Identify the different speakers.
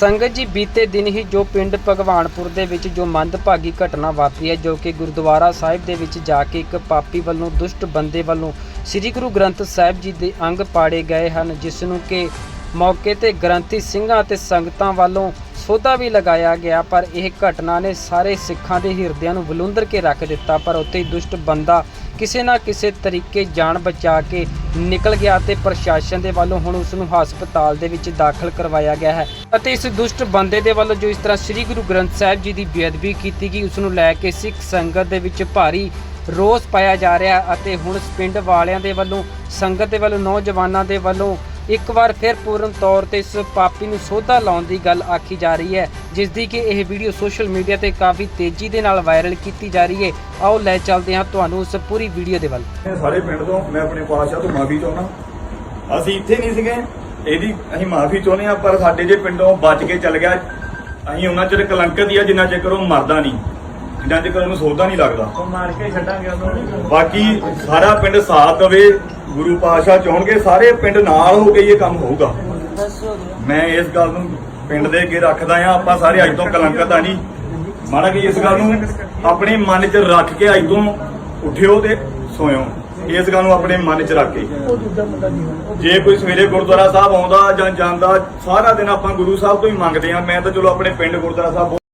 Speaker 1: ਸੰਗਤ ਜੀ, ਬੀਤੇ ਦਿਨ ਹੀ ਜੋ ਪਿੰਡ ਭਗਵਾਨਪੁਰ ਦੇ ਵਿੱਚ ਜੋ ਮੰਦਭਾਗੀ ਘਟਨਾ ਵਾਪਰੀ ਹੈ, ਜੋ ਕਿ ਗੁਰਦੁਆਰਾ ਸਾਹਿਬ ਦੇ ਵਿੱਚ ਜਾ ਕੇ ਇੱਕ ਪਾਪੀ ਵੱਲੋਂ, ਦੁਸ਼ਟ ਬੰਦੇ ਵੱਲੋਂ ਸ੍ਰੀ ਗੁਰੂ ਗ੍ਰੰਥ ਸਾਹਿਬ ਜੀ ਦੇ ਅੰਗ ਪਾੜੇ ਗਏ ਹਨ, ਜਿਸ ਨੂੰ ਕਿ ਮੌਕੇ ਤੇ ਗ੍ਰੰਥੀ ਸਿੰਘਾਂ ਅਤੇ ਸੰਗਤਾਂ ਵੱਲੋਂ ਸੋਧਾ ਵੀ ਲਗਾਇਆ ਗਿਆ, ਪਰ ਇਹ ਘਟਨਾ ਨੇ ਸਾਰੇ ਸਿੱਖਾਂ ਦੇ ਹਿਰਦਿਆਂ ਨੂੰ ਬਲੁੰਦਰ ਕੇ ਰੱਖ ਦਿੱਤਾ, ਪਰ ਉੱਥੇ ਦੁਸ਼ਟ ਬੰਦਾ ਕਿਸੇ ਨਾ ਕਿਸੇ ਤਰੀਕੇ ਜਾਨ ਬਚਾ ਕੇ ਨਿਕਲ ਗਿਆ ਤੇ ਪ੍ਰਸ਼ਾਸਨ ਦੇ ਵੱਲੋਂ ਹੁਣ ਉਸ ਨੂੰ ਹਸਪਤਾਲ ਦੇ ਵਿੱਚ ਦਾਖਲ ਕਰਵਾਇਆ ਗਿਆ ਹੈ। ਅਤੇ ਇਸ ਦੁਸ਼ਟ ਬੰਦੇ ਦੇ ਵੱਲੋਂ ਜੋ ਇਸ ਤਰ੍ਹਾਂ ਸ੍ਰੀ ਗੁਰੂ ਗ੍ਰੰਥ ਸਾਹਿਬ ਜੀ ਦੀ ਬੇਅਦਬੀ ਕੀਤੀ ਗਈ ਉਸ ਨੂੰ ਲੈ ਕੇ ਸਿੱਖ ਸੰਗਤ ਦੇ ਵਿੱਚ ਭਾਰੀ ਰੋਸ ਪਾਇਆ ਜਾ ਰਿਹਾ ਅਤੇ ਹੁਣ ਪਿੰਡ ਵਾਲਿਆਂ ਦੇ ਵੱਲੋਂ, ਸੰਗਤ ਦੇ ਵੱਲੋਂ, ਨੌਜਵਾਨਾਂ ਦੇ ਵੱਲੋਂ ਇੱਕ ਵਾਰ ਫਿਰ ਪੂਰਨ ਤੌਰ ਤੇ ਇਸ ਪਾਪੀ ਨੂੰ ਸੋਧਾ ਲਾਉਣ ਦੀ ਗੱਲ ਆਖੀ ਜਾ ਰਹੀ ਹੈ ਜਿਸ ਦੀ ਕਿ ਇਹ ਵੀਡੀਓ ਸੋਸ਼ਲ ਮੀਡੀਆ ਤੇ ਕਾਫੀ ਤੇਜ਼ੀ ਦੇ ਨਾਲ ਵਾਇਰਲ ਕੀਤੀ ਜਾ ਰਹੀ ਹੈ। ਆਓ ਲੈ ਚੱਲਦੇ ਹਾਂ ਤੁਹਾਨੂੰ ਉਸ ਪੂਰੀ ਵੀਡੀਓ ਦੇ ਵੱਲ।
Speaker 2: ਸਾਰੇ ਪਿੰਡ ਤੋਂ ਮੈਂ ਆਪਣੇ ਪਾਤਸ਼ਾਹ ਤੋਂ ਮਾਫੀ ਚਾਹੁੰਦਾ। ਅਸੀਂ ਇੱਥੇ ਨਹੀਂ ਸੀਗੇ ਇਹਦੀ ਅਸੀਂ ਮਾਫੀ ਚਾਹੁੰਦੇ ਆ ਪਰ ਸਾਡੇ ਜੇ ਪਿੰਡੋਂ ਬਚ ਕੇ ਚੱਲ ਗਿਆ ਅਸੀਂ ਉਹਨਾਂ ਚਿਰ ਕਲੰਕਤ ਹੀ ਆ ਜਿੰਨਾ ਚਿਰ ਉਹ ਮਰਦਾ ਨਹੀਂ ਜਿੰਨਾ ਚਿਰ ਉਹਨੂੰ ਸੋਧਾ ਨਹੀਂ ਲੱਗਦਾ।
Speaker 3: ਉਹ ਮਾਰ ਕੇ ਛੱਡਾਂਗੇ ਉਹਨੂੰ
Speaker 2: ਬਾਕੀ ਸਾਰਾ ਪਿੰਡ ਸਾਥ ਦੇਵੇ ਗੁਰੂ ਪਾਤਸ਼ਾਹ ਚਾਹਣਗੇ ਸਾਰੇ ਪਿੰਡ ਨਾਲ ਹੋ ਕੇ ਇਹ ਕੰਮ ਹੋਊਗਾ। ਮੈਂ ਇਸ ਗੱਲ ਨੂੰ ਪਿੰਡ ਦੇ ਅੱਗੇ ਰੱਖਦਾ ਆ ਆਪਾਂ ਸਾਰੇ ਅੱਜ ਤੋਂ ਕਲੰਕਤ ਆ ਨਹੀਂ। ਮਾੜਾ ਕਿ ਇਸ ਗੱਲ ਨੂੰ ਆਪਣੇ ਮਨ 'ਚ ਰੱਖ ਕੇ ਅੱਜ ਤੋਂ ਉੱਠਿਓ ਤੇ ਸੋਇਓ। ਇਸ ਗੱਲ ਨੂੰ ਆਪਣੇ ਮਨ 'ਚ ਰੱਖ ਕੇ। ਜੇ ਕੋਈ ਸਵੇਰੇ ਗੁਰਦੁਆਰਾ ਸਾਹਿਬ ਆਉਂਦਾ ਜਾਂ ਜਾਂਦਾ ਸਾਰਾ ਦਿਨ ਆਪਾਂ ਗੁਰੂ ਸਾਹਿਬ ਤੋਂ ਹੀ ਮੰਗਦੇ ਆ ਮੈਂ ਤਾਂ ਚਲੋ ਆਪਣੇ ਪਿੰਡ ਗੁਰਦੁਆਰਾ ਸਾਹਿਬ